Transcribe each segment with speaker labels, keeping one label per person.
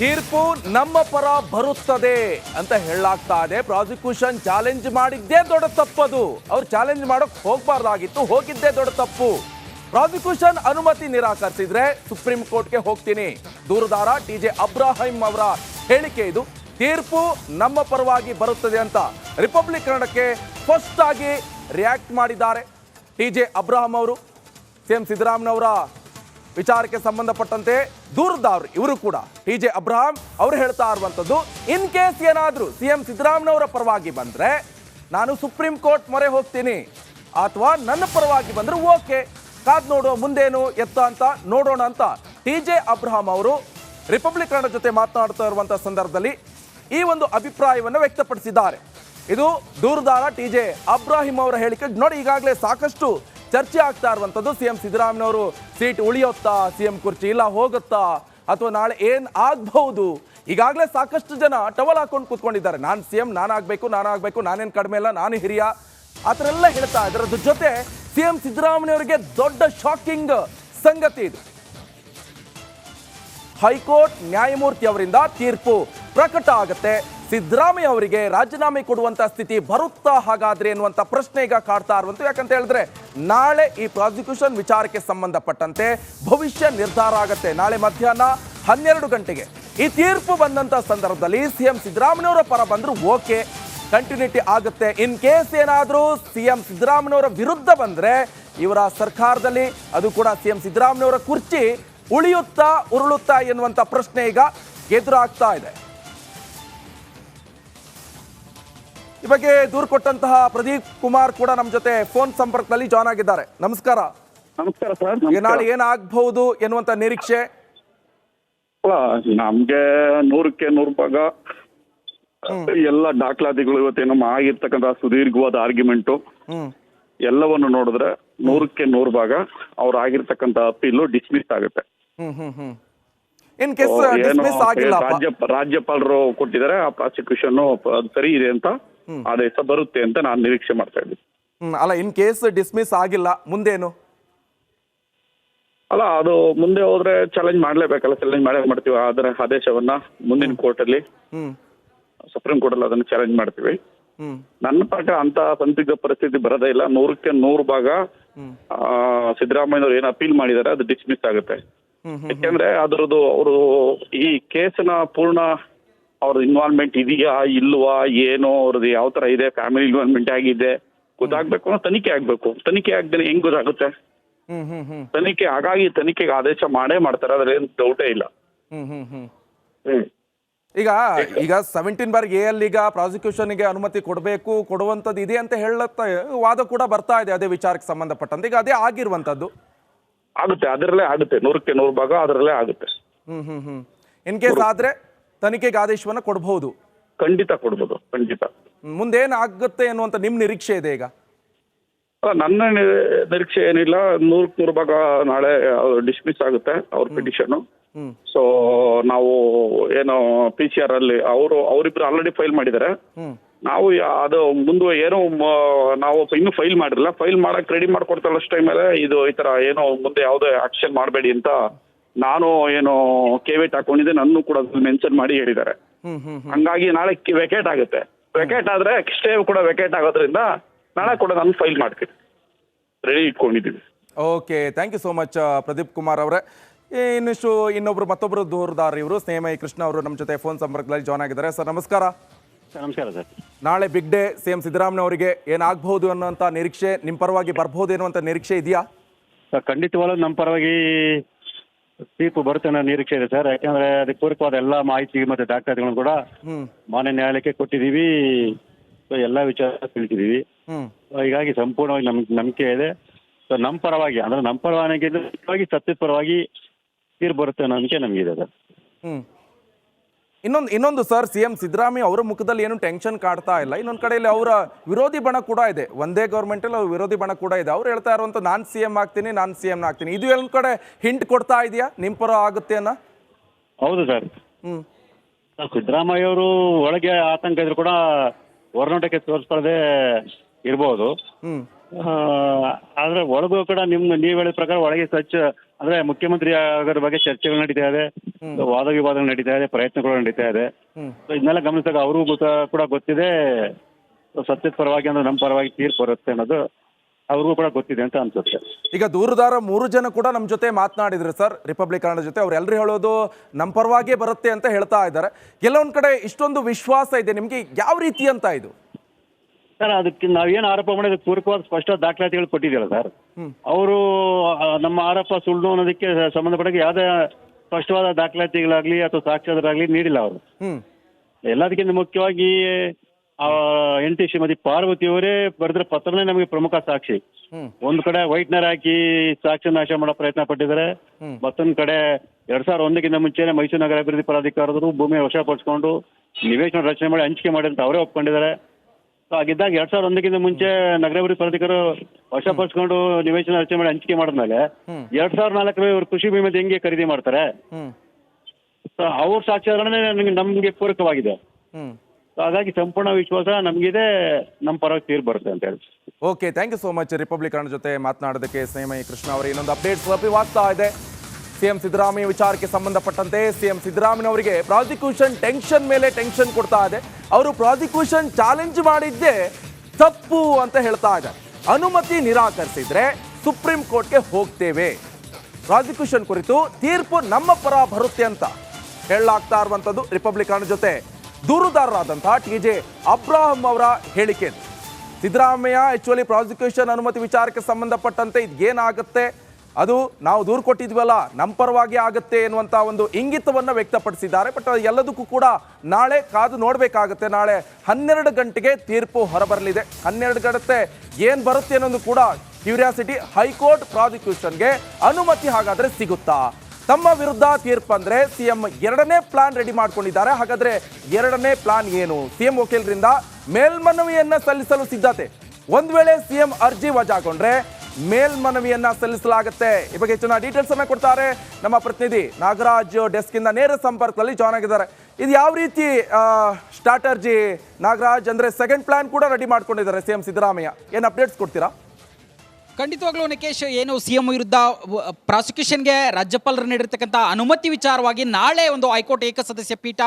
Speaker 1: ತೀರ್ಪು ನಮ್ಮ ಪರ ಬರುತ್ತದೆ ಅಂತ ಹೇಳಾಗ್ತಾ ಇದೆ. ಪ್ರಾಸಿಕ್ಯೂಷನ್ ಚಾಲೆಂಜ್ ಮಾಡಿದ್ದೇ ದೊಡ್ಡ ತಪ್ಪದು. ಅವ್ರು ಚಾಲೆಂಜ್ ಮಾಡೋಕ್ ಹೋಗ್ಬಾರ್ದಾಗಿತ್ತು, ಹೋಗಿದ್ದೇ ದೊಡ್ಡ ತಪ್ಪು. ಪ್ರಾಸಿಕ್ಯೂಷನ್ ಅನುಮತಿ ನಿರಾಕರಿಸಿದ್ರೆ ಸುಪ್ರೀಂ ಕೋರ್ಟ್ಗೆ ಹೋಗ್ತೀನಿ. ದೂರದಾರ ಟಿ ಜೆ ಅಬ್ರಾಹಿಂ ಅವರ ಹೇಳಿಕೆ ಇದು. ತೀರ್ಪು ನಮ್ಮ ಪರವಾಗಿ ಬರುತ್ತದೆ ಅಂತ ರಿಪಬ್ಲಿಕ್ ಕನ್ನಡಕ್ಕೆ ಫಸ್ಟ್ ಆಗಿ ರಿಯಾಕ್ಟ್ ಮಾಡಿದ್ದಾರೆ ಟಿ ಜೆ ಅಬ್ರಾಹಂ ಅವರು. ಸಿ ಸಿಎಂ ಸಿದ್ದರಾಮಯ್ಯನವರ ವಿಚಾರಕ್ಕೆ ಸಂಬಂಧಪಟ್ಟಂತೆ ದೂರದವ್ರು ಇವರು ಕೂಡ. ಟಿ ಜೆ ಅಬ್ರಹಾಂ ಅವರು ಹೇಳ್ತಾ ಇರುವಂತದ್ದು ಇನ್ ಕೇಸ್ ಏನಾದರೂ ಸಿಎಂ ಸಿದ್ದರಾಮನವರ ಪರವಾಗಿ ಬಂದ್ರೆ, ನಾನು ಸುಪ್ರೀಂ ಕೋರ್ಟ್ ಮೊರೆ ಹೋಗ್ತೀನಿ. ಅಥವಾ ನನ್ನ ಪರವಾಗಿ ಬಂದರೆ ಓಕೆ. ಕಾದ್ ನೋಡೋ ಮುಂದೇನು ಎತ್ತ ಅಂತ ನೋಡೋಣ ಅಂತ. ಟಿ ಜೆ ಅಬ್ರಹಾಂ ಅವರು ರಿಪಬ್ಲಿಕ್ ಅನ್ನ ಜೊತೆ ಮಾತನಾಡ್ತಾ ಇರುವಂಥ ಸಂದರ್ಭದಲ್ಲಿ ಈ ಒಂದು ಅಭಿಪ್ರಾಯವನ್ನು ವ್ಯಕ್ತಪಡಿಸಿದ್ದಾರೆ. ಇದು ದೂರದಾರ ಟಿ ಜೆ ಅಬ್ರಾಹಿಂ ಅವರ ಹೇಳಿಕೆ. ನೋಡಿ, ಈಗಾಗಲೇ ಸಾಕಷ್ಟು ಚರ್ಚೆ ಆಗ್ತಾ ಇರುವಂಥದ್ದು ಸಿ ಎಂ ಸಿದ್ದರಾಮಯ್ಯವರು ಸೀಟ್ ಉಳಿಯುತ್ತಾ, ಸಿ ಎಂ ಕುರ್ಚಿ ಇಲ್ಲ ಹೋಗುತ್ತಾ ಅಥವಾ ನಾಳೆ ಏನು ಆಗ್ಬಹುದು? ಈಗಾಗಲೇ ಸಾಕಷ್ಟು ಜನ ಟವಲ್ ಹಾಕೊಂಡು ಕೂತ್ಕೊಂಡಿದ್ದಾರೆ. ನಾನು ಸಿ ಎಂ, ನಾನಾಗಬೇಕು ನಾನಾಗಬೇಕು, ನಾನೇನು ಕಡಿಮೆ ಇಲ್ಲ, ನಾನು ಹಿರಿಯ. ಆ ಥರ ಎಲ್ಲ ಹೇಳ್ತಾ ಇದ್ದಾರೆ. ಜೊತೆ ಸಿ ಎಂ ಸಿದ್ದರಾಮಯ್ಯವರಿಗೆ ದೊಡ್ಡ ಶಾಕಿಂಗ್ ಸಂಗತಿ ಇದು. ಹೈಕೋರ್ಟ್ ನ್ಯಾಯಮೂರ್ತಿ ಅವರಿಂದ ತೀರ್ಪು ಪ್ರಕಟ ಆಗುತ್ತೆ. ಸಿದ್ದರಾಮಯ್ಯ ಅವರಿಗೆ ರಾಜೀನಾಮೆ ಕೊಡುವಂತ ಸ್ಥಿತಿ ಬರುತ್ತಾ ಹಾಗಾದ್ರೆ ಎನ್ನುವಂತ ಪ್ರಶ್ನೆ ಈಗ ಕಾಡ್ತಾ ಇರುವಂತ. ಯಾಕಂತ ಹೇಳಿದ್ರೆ, ನಾಳೆ ಈ ಪ್ರಾಸಿಕ್ಯೂಷನ್ ವಿಚಾರಕ್ಕೆ ಸಂಬಂಧಪಟ್ಟಂತೆ ಭವಿಷ್ಯ ನಿರ್ಧಾರ ಆಗುತ್ತೆ. ನಾಳೆ ಮಧ್ಯಾಹ್ನ ಹನ್ನೆರಡು ಗಂಟೆಗೆ ಈ ತೀರ್ಪು ಬಂದಂತ ಸಂದರ್ಭದಲ್ಲಿ ಸಿಎಂ ಸಿದ್ದರಾಮಯ್ಯವರ ಪರ ಬಂದ್ರು ಓಕೆ ಕಂಟಿನ್ಯೂಟಿ ಆಗುತ್ತೆ. ಇನ್ ಕೇಸ್ ಏನಾದರೂ ಸಿಎಂ ಸಿದ್ದರಾಮಯ್ಯವರ ವಿರುದ್ಧ ಬಂದ್ರೆ, ಇವರ ಸರ್ಕಾರದಲ್ಲಿ ಅದು ಕೂಡ ಸಿಎಂ ಸಿದ್ದರಾಮಯ್ಯವರ ಕುರ್ಚಿ ಉಳಿಯುತ್ತಾ, ಉರುಳುತ್ತಾ ಎನ್ನುವಂಥ ಪ್ರಶ್ನೆ ಈಗ ಎದುರಾಗ್ತಾ ಇದೆ. ಈ ಬಗ್ಗೆ ದೂರು ಕೊಟ್ಟಂತಹ ಪ್ರದೀಪ್ ಕುಮಾರ್ ಕೂಡ ನಮ್ಮ ಜೊತೆ ಫೋನ್ ಸಂಪರ್ಕದಲ್ಲಿ ಜಾಯ್ನ್ ಆಗಿದ್ದಾರೆ. ನಮಸ್ಕಾರ.
Speaker 2: ನಮಸ್ಕಾರ ಸರ್
Speaker 1: ನಾಳೆ ಏನಾಗಬಹುದು ಎನ್ನುವಂತ ನಿರೀಕ್ಷೆ?
Speaker 2: ನಮ್ಗೆ ನೂರಕ್ಕೆ ನೂರು ಭಾಗ ಎಲ್ಲ ದಾಖಲಾತಿಗಳು ಇವತ್ತೇ ನಮ್ಮ ಆಗಿರ್ತಕ್ಕಂತಹ ಸುದೀರ್ಘವಾದ ಆರ್ಗ್ಯುಮೆಂಟು ಎಲ್ಲವನ್ನು ನೋಡಿದ್ರೆ ನೂರಕ್ಕೆ ನೂರು ಭಾಗ ಅವ್ರ ಆಗಿರ್ತಕ್ಕಂತ ಅಪೀಲು ಡಿಸ್ಮಿಸ್ ಆಗುತ್ತೆ.
Speaker 1: ಇನ್ ಕೇಸ್
Speaker 2: ರಾಜ್ಯಪಾಲರು ಕೊಟ್ಟಿದ್ದಾರೆ ಆ ಪ್ರಾಸಿಕ್ಯೂಷನ್ ಸರಿ ಇದೆ ಅಂತ ಆದೇಶ ಬರುತ್ತೆ ಅಂತ ನಾನು ನಿರೀಕ್ಷೆ ಮಾಡ್ತಾ ಇದ್ದೀನಿ.
Speaker 1: ಅಲ್ಲ ಇನ್ ಕೇಸ್ ಡಿಸ್ಮಿಸ್ ಆಗಿಲ್ಲ ಮುಂದೇನು?
Speaker 2: ಅಲ್ಲ ಅದು ಮುಂದೆ ಹೋದ್ರೆ ಚಾಲೆಂಜ್ ಮಾಡ್ಲೇಬೇಕಲ್ಲ ಚಾಲೆಂಜ್ ಮಾಡೇ ಮಾಡ್ತೀವಿ ಅದರ ಆದೇಶವನ್ನ ಮುಂದಿನ ಕೋರ್ಟಲ್ಲಿ
Speaker 1: ಅಲ್ಲಿ
Speaker 2: ಸುಪ್ರೀಂ ಕೋರ್ಟಲ್ಲಿ ಅದನ್ನ ಚಾಲೆಂಜ್ ಮಾಡ್ತೀವಿ. ನನ್ನ ಪಾಠ ಅಂತ ಸಂದಿಗ್ಧ ಪರಿಸ್ಥಿತಿ ಬರೋದೇ ಇಲ್ಲ. ನೂರಕ್ಕೆ ನೂರು ಭಾಗ ಆ, ಸಿದ್ದರಾಮಯ್ಯನವ್ರು ಏನು ಅಪೀಲ್ ಮಾಡಿದ್ದಾರೆ ಅದು ಡಿಸ್ಮಿಸ್ ಆಗುತ್ತೆ. ಯಾಕೆಂದ್ರೆ ಅದರದ್ದು ಅವರು ಈ ಕೇಸಿನ ಪೂರ್ಣ ಅವ್ರ ಇನ್ವಾಲ್ವ್ಮೆಂಟ್ ಇದೆಯಾ ಇಲ್ವಾ ಏನೋ ಅವ್ರದ್ದು ಯಾವ ತರ ಇದೆ ಫ್ಯಾಮಿಲಿ ಇನ್ವಾಲ್ವ್ಮೆಂಟ್ ಆಗಿದೆ ಗೊತ್ತಾಗ್ಬೇಕು ಅಂದ್ರೆ ತನಿಖೆ ಆಗ್ಬೇಕು. ತನಿಖೆ ಆಗ್ದೇನೆ ಹೆಂಗ್ ಗೊತ್ತಾಗುತ್ತೆ? ತನಿಖೆ ಹಾಗಾಗಿ ತನಿಖೆಗೆ ಆದೇಶ ಮಾಡೇ ಮಾಡ್ತಾರೆ ಅದ್ರ ಏನ್ ಡೌಟೇ ಇಲ್ಲ.
Speaker 1: ಈಗ ಈಗ ಸೆವೆಂಟೀನ್ ಬಾರ್ ಎ ಅಲ್ಲಿ ಈಗ ಪ್ರಾಸಿಕ್ಯೂಷನ್ಗೆ ಅನುಮತಿ ಕೊಡಬೇಕು ಕೊಡುವಂತದ್ದು ಇದೆ ಅಂತ ಹೇಳತ್ತ ವಾದ ಕೂಡ ಬರ್ತಾ ಇದೆ ಅದೇ ವಿಚಾರಕ್ಕೆ ಸಂಬಂಧಪಟ್ಟಂತೆ. ಈಗ ಅದೇ ಆಗಿರುವಂತದ್ದು
Speaker 2: ಆಗುತ್ತೆ ಅದರಲ್ಲೇ ಆಗುತ್ತೆ. ನೂರಕ್ಕೆ ನೂರು ಭಾಗ ಅದರಲ್ಲೇ ಆಗುತ್ತೆ.
Speaker 1: ಹ್ಮ್ ಹ್ಮ್ ಹ್ಮ್. ಇನ್ ಕೇಸ್ ಆದ್ರೆ ತನಿಖೆಗೆ ಆದೇಶವನ್ನ ಕೊಡಬಹುದು
Speaker 2: ಖಂಡಿತ ಕೊಡ್ಬೋದು ಖಂಡಿತ.
Speaker 1: ಮುಂದೇನು ಆಗುತ್ತೆ ಅನ್ನುವಂಥ ನಿಮ್ಮ ನಿರೀಕ್ಷೆ ಇದೆ ಈಗ?
Speaker 2: ಅಲ್ಲ, ನನ್ನ ನಿ- ನಿರೀಕ್ಷೆ ಏನಿಲ್ಲ. ನೂರಕ್ಕೆ ನೂರು ಭಾಗ ನಾಳೆ ಡಿಸ್ಮಿಸ್ ಆಗುತ್ತೆ ಅವ್ರ ಪಿಟಿಷನ್
Speaker 1: ಹ್ಮ್.
Speaker 2: ಸೊ ನಾವು ಏನು ಪಿ ಸಿ ಆರ್ ಅಲ್ಲಿ ಅವರು ಅವರಿಬ್ರು ಆಲ್ರೆಡಿ ಫೈಲ್ ಮಾಡಿದ್ದಾರೆ.
Speaker 1: ಹ್ಮ್.
Speaker 2: ನಾವು ಯಾ- ಅದು ಮುಂದೆ ಏನೋ ಮ- ನಾವು ಇನ್ನೂ ಫೈಲ್ ಮಾಡಿರಲ್ಲ. ಫೈಲ್ ಮಾಡಕ್ ರೆಡಿ ಮಾಡ್ಕೊಡ್ತಾಳೆ ಅಷ್ಟು ಟೈಮಲ್ಲೇ ಇದು ಈ ತರ ಏನೋ ಮುಂದೆ ಯಾವುದೇ ಆಕ್ಷನ್ ಮಾಡಬೇಡಿ ಅಂತ ನಾನು ಏನು ಕೇವೇಟ್ ಹಾಕೊಂಡಿದ್ದೆ ನನ್ನ ಕೂಡ ಮೆನ್ಷನ್ ಮಾಡಿ ಹೇಳಿದ್ದಾರೆ. ಹಂಗಾಗಿ ನಾಳೆ ವೆಕೇಟ್ ಆಗುತ್ತೆ. ವೆಕೇಟ್ ಆದ್ರೆ ಸ್ಟೇ ಕೂಡ ವೆಕೇಟ್ ಆಗೋದ್ರಿಂದ ನಾಳೆ ಕೂಡ ನಾನು ಫೈಲ್ ಮಾಡ್ತೀನಿ. ರೆಡಿ ಇಟ್ಕೊಂಡಿದ್ದೀವಿ.
Speaker 1: Okay thank you so much Pradeep Kumar ಅವರೇ. ಇನ್ನಿಷ್ಟು ಇನ್ನೊಬ್ರು ಮತ್ತೊಬ್ರು ದೂರದಾರ ಇವರು ಸ್ನೇಹಮಯಿ ಕೃಷ್ಣ ಅವರು ನಮ್ಮ ಜೊತೆ ಫೋನ್ ಸಂಪರ್ಕದಲ್ಲಿ ಜಾಯ್ನ್ ಆಗಿದ್ದಾರೆ. ಸರ್ ನಮಸ್ಕಾರ.
Speaker 3: ಸರ್ ನಮಸ್ಕಾರ ಸರ್.
Speaker 1: ನಾಳೆ big day C M Siddaramaiah ಅವರಿಗೆ ಏನಾಗಬಹುದು ಅನ್ನೋಂಥ ನಿರೀಕ್ಷೆ ನಿಮ್ಮ ಪರವಾಗಿ ಬರ್ಬೋದು ಅನ್ನುವಂಥ ನಿರೀಕ್ಷೆ ಇದೆಯಾ?
Speaker 3: ಸರ್ ಖಂಡಿತವಾಗ್ಲೂ ನಮ್ಮ ಪರವಾಗಿ ತೀರ್ಪು ಬರುತ್ತೆ ಅನ್ನೋ ನಿರೀಕ್ಷೆ ಇದೆ ಸರ್. ಯಾಕಂದ್ರೆ ಅದಕ್ಕೆ ಪೂರಕವಾದ ಎಲ್ಲ ಮಾಹಿತಿ ಮತ್ತೆ ದಾಖಲಾತಿಗಳನ್ನು ಕೂಡ ಮಾನ್ಯ ನ್ಯಾಯಾಲಯಕ್ಕೆ ಕೊಟ್ಟಿದ್ದೀವಿ. ಸೊ ಎಲ್ಲ ವಿಚಾರ ತಿಳಿಸಿದ್ದೀವಿ. ಹೀಗಾಗಿ ಸಂಪೂರ್ಣವಾಗಿ ನಮ್ ನಂಬಿಕೆ ಇದೆ. ಸೊ ನಮ್ಮ ಪರವಾಗಿ ಅಂದ್ರೆ ನಮ್ಮ ಪರವಾಗಿ ಸತ್ಯ ಸತ್ಯದ ಪರವಾಗಿ ತೀರ್ಪು ಬರುತ್ತೆ ಅನ್ನೋ ನಂಬಿಕೆ ಇದೆ ಸರ್.
Speaker 1: ಹ್ಮ್. ಇನ್ನೊಂದು ಇನ್ನೊಂದು ಸರ್ ಸಿ ಎಂ ಸಿದ್ದರಾಮಯ್ಯ ಅವರ ಮುಖದಲ್ಲಿ ಏನು ಟೆನ್ಷನ್ ಕಾಡ್ತಾ ಇಲ್ಲ. ಇನ್ನೊಂದು ಕಡೆಯಲ್ಲಿ ಅವರ ವಿರೋಧಿ ಬಣ ಕೂಡ ಇದೆ. ಒಂದೇ ಗೌರ್ಮೆಂಟಲ್ಲಿ ಅವ್ರ ವಿರೋಧಿ ಬಣ ಕೂಡ ಇದೆ. ಅವ್ರು ಹೇಳ್ತಾ ಇರುವಂಥ ನಾನು ಸಿ ಎಂ ಆಗ್ತೀನಿ ನಾನು ಸಿ ಎಂ ಆಗ್ತೀನಿ. ಇದು ಎಲ್ಲ ಕಡೆ ಹಿಂಟ್ ಕೊಡ್ತಾ ಇದೆಯಾ? ನಿಮ್ಮ ಪರ ಆಗುತ್ತೆ ಅನ್ನ?
Speaker 3: ಹೌದು ಸರ್.
Speaker 1: ಹ್ಮ್.
Speaker 3: ಸಿದ್ದರಾಮಯ್ಯ ಅವರು ಒಳಗೆ ಆತಂಕ ಇದ್ರು ಕೂಡ ಹೊರನೋಟಕ್ಕೆ ತೋರಿಸ್ಕೊಳ್ಳದೆ ಇರ್ಬೋದು.
Speaker 1: ಹ್ಮ್.
Speaker 3: ಆದ್ರೆ ಒಳಗೂ ಕೂಡ ನಿಮ್ ನೀವ್ ಹೇಳಿದ ಪ್ರಕಾರ ಒಳಗೆ ಸ್ವಚ್ಛ ಅಂದ್ರೆ ಮುಖ್ಯಮಂತ್ರಿ ಆಗೋದ್ರ ಬಗ್ಗೆ ಚರ್ಚೆಗಳು ನಡೀತಾ ಇದೆ ವಾದ ವಿವಾದಗಳು ನಡೀತಾ ಇದೆ ಪ್ರಯತ್ನಗಳು ನಡೀತಾ ಇದೆ. ಸೊ ಇದನ್ನೆಲ್ಲ ಗಮನಿಸಿದಾಗ ಅವ್ರಿಗೂ ಗೊತ್ತ ಕೂಡ ಗೊತ್ತಿದೆ ಸತ್ಯದ ಪರವಾಗಿ ಅಂದ್ರೆ ನಮ್ಮ ಪರವಾಗಿ ತೀರ್ಪು ಬರುತ್ತೆ ಅನ್ನೋದು ಅವ್ರಿಗೂ ಕೂಡ ಗೊತ್ತಿದೆ ಅಂತ ಅನ್ಸುತ್ತೆ.
Speaker 1: ಈಗ ದೂರದಾರ ಮೂರು ಜನ ಕೂಡ ನಮ್ಮ ಜೊತೆ ಮಾತನಾಡಿದ್ರು ಸರ್ ರಿಪಬ್ಲಿಕ್ ಕನ್ನಡ ಜೊತೆ. ಅವ್ರೆಲ್ಲರೂ ಹೇಳೋದು ನಮ್ಮ ಪರವಾಗೇ ಬರುತ್ತೆ ಅಂತ ಹೇಳ್ತಾ ಇದ್ದಾರೆ. ಕೆಲವೊಂದು ಕಡೆ ಇಷ್ಟೊಂದು ವಿಶ್ವಾಸ ಇದೆ. ನಿಮಗೆ ಯಾವ ರೀತಿ ಅಂತ ಇದು?
Speaker 3: ಸರ್ ಅದಕ್ಕೆ ನಾವೇನು ಆರೋಪ ಮಾಡಿದ ಪೂರಕವಾದ ಸ್ಪಷ್ಟ ದಾಖಲಾತಿಗಳು ಕೊಟ್ಟಿದ್ದೀರ ಸರ್? ಅವರು ನಮ್ಮ ಆರೋಪ ಸುಳ್ಳು ಅನ್ನೋದಕ್ಕೆ ಸಂಬಂಧಪಟ್ಟ ಯಾವುದೇ ಸ್ಪಷ್ಟವಾದ ದಾಖಲಾತಿಗಳಾಗ್ಲಿ ಅಥವಾ ಸಾಕ್ಷ್ಯಾಧಾರಾಗ್ಲಿ ನೀಡಿಲ್ಲ ಅವರು. ಎಲ್ಲದಕ್ಕಿಂತ ಮುಖ್ಯವಾಗಿ ಆ ಹೆಂಡತಿ ಶ್ರೀಮತಿ ಪಾರ್ವತಿ ಅವರೇ ಬರೆದ್ರ ಪತ್ರನೇ ನಮಗೆ ಪ್ರಮುಖ ಸಾಕ್ಷಿ. ಒಂದ್ ಕಡೆ ವೈಟ್ನರ್ ಹಾಕಿ ಸಾಕ್ಷಿ ನಾಶ ಮಾಡೋ ಪ್ರಯತ್ನ ಪಟ್ಟಿದ್ದಾರೆ. ಮತ್ತೊಂದ್ ಕಡೆ ಎರಡ್ ಸಾವಿರದ ಒಂದಕ್ಕಿಂತ ಮುಂಚೆನೆ ಮೈಸೂರು ನಗರ ಅಭಿವೃದ್ಧಿ ಪ್ರಾಧಿಕಾರದವರು ಭೂಮಿ ವಶಪಡಿಸಿಕೊಂಡು ನಿವೇಶನ ರಚನೆ ಮಾಡಿ ಹಂಚಿಕೆ ಮಾಡಿ ಅಂತ ಅವರೇ ಒಪ್ಕೊಂಡಿದ್ದಾರೆ. ಹಾಗಿದ್ದಾಗ ಎರಡ್ ಸಾವಿರದ ಒಂದಕ್ಕಿಂತ ಮುಂಚೆ ನಗರಾಭಿವೃದ್ಧಿ ಪ್ರಾಧಿಕಾರ ವಶಪಡಿಸ್ಕೊಂಡು ನಿವೇಶನ ರಚನೆ ಮಾಡಿ ಹಂಚಿಕೆ ಮಾಡಿದ್ಮೇಲೆ ಎರಡ್ ಸಾವಿರದ ನಾಲ್ಕರಲ್ಲಿ ಇವರು ಕೃಷಿ ಭೂಮಿ ಹೆಂಗೆ ಖರೀದಿ ಮಾಡ್ತಾರೆ? ಸೊ ಅವ್ರ ಸಾಕ್ಷ್ಯಾಧಾರಣೆ ನಮ್ಗೆ ನಮ್ಗೆ ಪೂರಕವಾಗಿದೆ. ಸೊ ಹಾಗಾಗಿ ಸಂಪೂರ್ಣ ವಿಶ್ವಾಸ ನಮಗಿದೆ ನಮ್ಮ ಪರವಾಗಿ ತೀರ್ ಬರುತ್ತೆ ಅಂತ ಹೇಳಿ
Speaker 1: okay thank you so much Republic ಜೊತೆ ಮಾತನಾಡೋದಕ್ಕೆ ಸ್ನೇಹಮಯಿ ಕೃಷ್ಣ ಅವರು. ಇನ್ನೊಂದು ಅಪ್ಡೇಟ್ಸ್ ಲಭ್ಯವಾಗ್ತಾ ಇದೆ. ಸಿಎಂ ಸಿದ್ದರಾಮಯ್ಯ ವಿಚಾರಕ್ಕೆ ಸಂಬಂಧಪಟ್ಟಂತೆ ಸಿಎಂ ಸಿದ್ದರಾಮಯ್ಯನವರಿಗೆ ಪ್ರಾಸಿಕ್ಯೂಷನ್ ಟೆನ್ಷನ್ ಮೇಲೆ ಟೆನ್ಷನ್ ಕೊಡ್ತಾ ಇದೆ. ಅವರು ಪ್ರಾಸಿಕ್ಯೂಷನ್ ಚಾಲೆಂಜ್ ಮಾಡಿದ್ದೇ ತಪ್ಪು ಅಂತ ಹೇಳ್ತಾ ಇದ್ದಾರೆ. ಅನುಮತಿ ನಿರಾಕರಿಸಿದ್ರೆ ಸುಪ್ರೀಂ ಕೋರ್ಟ್ಗೆ ಹೋಗ್ತೇವೆ. ಪ್ರಾಸಿಕ್ಯೂಷನ್ ಕುರಿತು ತೀರ್ಪು ನಮ್ಮ ಪರ ಬರುತ್ತೆ ಅಂತ ಹೇಳಲಾಗ್ತಾ ಇರುವಂಥದ್ದು ರಿಪಬ್ಲಿಕನ್ ಜೊತೆ. ದೂರುದಾರರಾದಂತಹ ಟಿ ಜೆ ಅಬ್ರಾಹಂ ಅವರ ಹೇಳಿಕೆ. ಸಿದ್ದರಾಮಯ್ಯ ಆಕ್ಚುಲಿ ಪ್ರಾಸಿಕ್ಯೂಷನ್ ಅನುಮತಿ ವಿಚಾರಕ್ಕೆ ಸಂಬಂಧಪಟ್ಟಂತೆ ಇದೇನಾಗುತ್ತೆ ಅದು ನಾವು ದೂರು ಕೊಟ್ಟಿದ್ವಲ್ಲ ನಮ್ಮ ಪರವಾಗಿ ಆಗುತ್ತೆ ಎನ್ನುವಂಥ ಒಂದು ಇಂಗಿತವನ್ನು ವ್ಯಕ್ತಪಡಿಸಿದ್ದಾರೆ. ಬಟ್ ಎಲ್ಲದಕ್ಕೂ ಕೂಡ ನಾಳೆ ಕಾದು ನೋಡಬೇಕಾಗುತ್ತೆ. ನಾಳೆ ಹನ್ನೆರಡು ಗಂಟೆಗೆ ತೀರ್ಪು ಹೊರಬರಲಿದೆ. ಹನ್ನೆರಡು ಗಂಟೆ ಏನು ಬರುತ್ತೆ ಅನ್ನೋದು ಕೂಡ ಕ್ಯೂರಿಯಾಸಿಟಿ ಹೈಕೋರ್ಟ್ ಪ್ರಾಸಿಕ್ಯೂಷನ್ಗೆ ಅನುಮತಿ ಹಾಗಾದರೆ ಸಿಗುತ್ತಾ? ತಮ್ಮ ವಿರುದ್ಧ ತೀರ್ಪು ಅಂದರೆ ಸಿ ಎಂ ಎರಡನೇ ಪ್ಲಾನ್ ರೆಡಿ ಮಾಡ್ಕೊಂಡಿದ್ದಾರೆ. ಹಾಗಾದರೆ ಎರಡನೇ ಪ್ಲಾನ್ ಏನು? ಸಿ ಎಂ ವಕೀಲರಿಂದ ಮೇಲ್ಮನವಿಯನ್ನು ಸಲ್ಲಿಸಲು ಸಿದ್ಧತೆ. ಒಂದು ವೇಳೆ ಸಿ ಎಂ ಅರ್ಜಿ ವಜಾಗೊಂಡ್ರೆ ಮೇಲ್ಮನವಿಯನ್ನ ಸಲ್ಲಿಸಲಾಗುತ್ತೆ. ಈ ಬಗ್ಗೆ ಹೆಚ್ಚಿನ ಡೀಟೇಲ್ಸ್ ಅನ್ನ ಕೊಡ್ತಾರೆ ನಮ್ಮ ಪ್ರತಿನಿಧಿ. ನಾಗರಾಜ್ ಡೆಸ್ಕ್ ಇಂದ ನೇರ ಸಂಪರ್ಕದಲ್ಲಿ ಜಾಯ್ನ್ ಆಗಿದ್ದಾರೆ. ಇದು ಯಾವ ರೀತಿ ಸ್ಟ್ರಾಟರ್ಜಿ ನಾಗರಾಜ್ ಅಂದ್ರೆ ಸೆಕೆಂಡ್ ಪ್ಲಾನ್ ಕೂಡ ರೆಡಿ ಮಾಡ್ಕೊಂಡಿದ್ದಾರೆ ಸಿಎಂ ಸಿದ್ದರಾಮಯ್ಯ? ಏನು ಅಪ್ಡೇಟ್ಸ್ ಕೊಡ್ತೀರಾ?
Speaker 4: ಖಂಡಿತವಾಗ್ಲೂ ನಿಕೇಶ್ ಏನು ಸಿ ಎಂ ವಿರುದ್ಧ ಪ್ರಾಸಿಕ್ಯೂಷನ್ಗೆ ರಾಜ್ಯಪಾಲರು ನೀಡಿರ್ತಕ್ಕಂಥ ಅನುಮತಿ ವಿಚಾರವಾಗಿ ನಾಳೆ ಒಂದು ಹೈಕೋರ್ಟ್ ಏಕಸದಸ್ಯ ಪೀಠ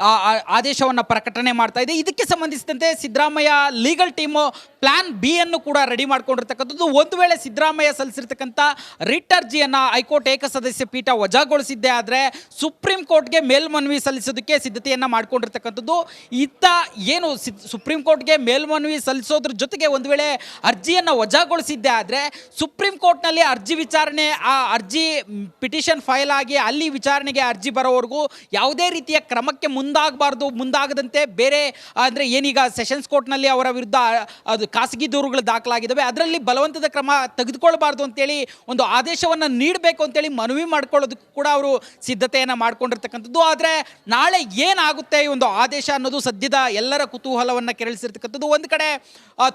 Speaker 4: ಆ, ಆ, ಆದೇಶವನ್ನು ಪ್ರಕಟಣೆ ಮಾಡ್ತಾ ಇದೆ. ಇದಕ್ಕೆ ಸಂಬಂಧಿಸಿದಂತೆ Siddaramaiah legal team plan B ಅನ್ನು ಕೂಡ ರೆಡಿ ಮಾಡ್ಕೊಂಡಿರ್ತಕ್ಕಂಥದ್ದು. ಒಂದು ವೇಳೆ ಸಿದ್ದರಾಮಯ್ಯ ಸಲ್ಲಿಸಿರ್ತಕ್ಕಂಥ ರಿಟ್ ಅರ್ಜಿಯನ್ನು ಹೈಕೋರ್ಟ್ ಏಕಸದಸ್ಯ ಪೀಠ ವಜಾಗೊಳಿಸಿದ್ದೇ ಆದರೆ ಸುಪ್ರೀಂ ಕೋರ್ಟ್ಗೆ ಮೇಲ್ಮನವಿ ಸಲ್ಲಿಸೋದಕ್ಕೆ ಸಿದ್ಧತೆಯನ್ನು ಮಾಡ್ಕೊಂಡಿರ್ತಕ್ಕಂಥದ್ದು. ಇತ್ತ ಏನು ಸುಪ್ರೀಂ ಕೋರ್ಟ್ಗೆ ಮೇಲ್ಮನವಿ ಸಲ್ಲಿಸೋದ್ರ ಜೊತೆಗೆ ಒಂದು ವೇಳೆ ಅರ್ಜಿಯನ್ನು ವಜಾಗೊಳಿಸಿದ್ದೆ ಆದರೆ ಸುಪ್ರೀಂ ಕೋರ್ಟ್ನಲ್ಲಿ ಅರ್ಜಿ ವಿಚಾರಣೆ, ಆ ಅರ್ಜಿ ಪಿಟಿಷನ್ ಫೈಲ್ ಆಗಿ ಅಲ್ಲಿ ವಿಚಾರಣೆಗೆ ಅರ್ಜಿ ಬರೋವರೆಗೂ ಯಾವುದೇ ರೀತಿಯ ಕ್ರಮಕ್ಕೆ ಮುಂದಾಗಬಾರ್ದು, ಮುಂದಾಗದಂತೆ ಬೇರೆ, ಅಂದರೆ ಏನೀಗ ಸೆಷನ್ಸ್ ಕೋರ್ಟ್ನಲ್ಲಿ ಅವರ ವಿರುದ್ಧ ಅದು ಖಾಸಗಿ ದೂರುಗಳು ದಾಖಲಾಗಿದ್ದಾವೆ. ಅದರಲ್ಲಿ ಬಲವಂತದ ಕ್ರಮ ತೆಗೆದುಕೊಳ್ಬಾರ್ದು ಅಂತೇಳಿ ಒಂದು ಆದೇಶವನ್ನು ನೀಡಬೇಕು ಅಂತೇಳಿ ಮನವಿ ಮಾಡ್ಕೊಳ್ಳೋದಕ್ಕೂ ಕೂಡ ಅವರು ಸಿದ್ಧತೆಯನ್ನು ಮಾಡ್ಕೊಂಡಿರ್ತಕ್ಕಂಥದ್ದು. ಆದರೆ ನಾಳೆ ಏನಾಗುತ್ತೆ ಈ ಒಂದು ಆದೇಶ ಅನ್ನೋದು ಸದ್ಯದ ಎಲ್ಲರ ಕುತೂಹಲವನ್ನು ಕೆರಳಿಸಿರ್ತಕ್ಕಂಥದ್ದು. ಒಂದು ಕಡೆ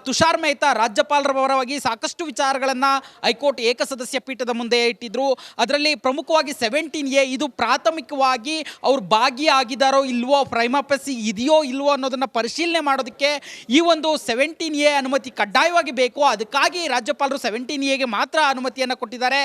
Speaker 4: ತುಷಾರ್ ಮೆಹ್ತಾ ರಾಜ್ಯಪಾಲರ ಪರವಾಗಿ ಸಾಕಷ್ಟು ವಿಚಾರಗಳನ್ನು ಹೈಕೋರ್ಟ್ ಏಕಸದಸ್ಯ ಪೀಠದ ಮುಂದೆ ಇಟ್ಟಿದ್ರು. ಅದರಲ್ಲಿ ಪ್ರಮುಖವಾಗಿ ಸೆವೆಂಟೀನ್ ಎ ಇದು ಪ್ರಾಥಮಿಕವಾಗಿ ಅವ್ರು ಭಾಗಿಯಾಗಿದ್ದಾರೋ ಇಲ್ವೋ, ಪ್ರೈಮಾಪಸಿ ಇದೆಯೋ ಇಲ್ವೋ ಅನ್ನೋದನ್ನು ಪರಿಶೀಲನೆ ಮಾಡೋದಕ್ಕೆ ಈ ಒಂದು ಸೆವೆಂಟೀನ್ ಎ ಅನುಮತಿ ಕಡ್ಡಾಯವಾಗಿ ಬೇಕು. ಅದಕ್ಕಾಗಿ ರಾಜ್ಯಪಾಲರು ಸೆವೆಂಟೀನ್ ಎಗೆ ಮಾತ್ರ ಅನುಮತಿಯನ್ನು ಕೊಟ್ಟಿದ್ದಾರೆ.